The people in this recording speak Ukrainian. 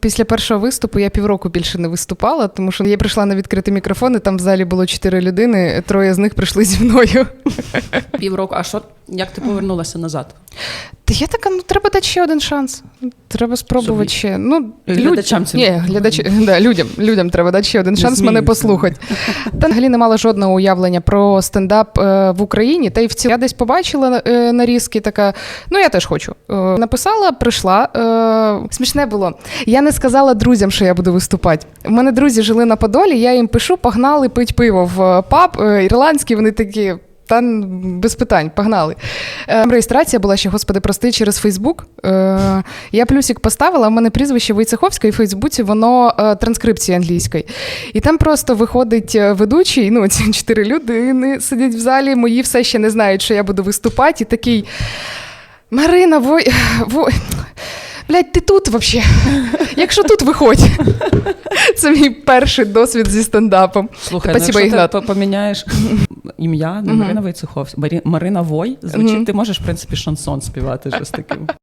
Після першого виступу я півроку більше не виступала, тому що я прийшла на відкритий мікрофон, і там в залі було чотири людини, троє з них прийшли зі мною. Півроку. А що, як ти повернулася назад? Та я така, ну треба дати ще один шанс. Треба спробувати Собі. ще. Ну, Глядачам цим. Ні, глядач... да, людям, людям треба дати ще один Не шанс мене послухати. Та взагалі не мала жодного уявлення про стендап е, в Україні. Та й в цілому я десь побачила е, нарізки, така, ну я теж хочу. Е, написала, прийшла. Е, смішне було. Я не сказала друзям, що я буду виступати. У мене друзі жили на Подолі, я їм пишу, погнали пить пиво в е, паб е, ірландський, вони такі. Та без питань, погнали. Е, реєстрація була ще, господи, прости, через Фейсбук. Е, я плюсик поставила, у мене прізвище Войцеховська, і в Фейсбуці воно е, транскрипції англійської. І там просто виходить е, ведучий, ну, ці чотири людини сидять в залі, мої все ще не знають, що я буду виступати, і такий. Марина, Вой. Вой... Блядь, ти тут взагалі? Якщо тут виходь. Це мій перший досвід зі стендапом. Слухай, Спасибо, ну, якщо ти поміняєш ім'я на Мгм. Марина Войцеховська, Марина Вой, звучить, ти можеш, в принципі, шансон співати щось таким.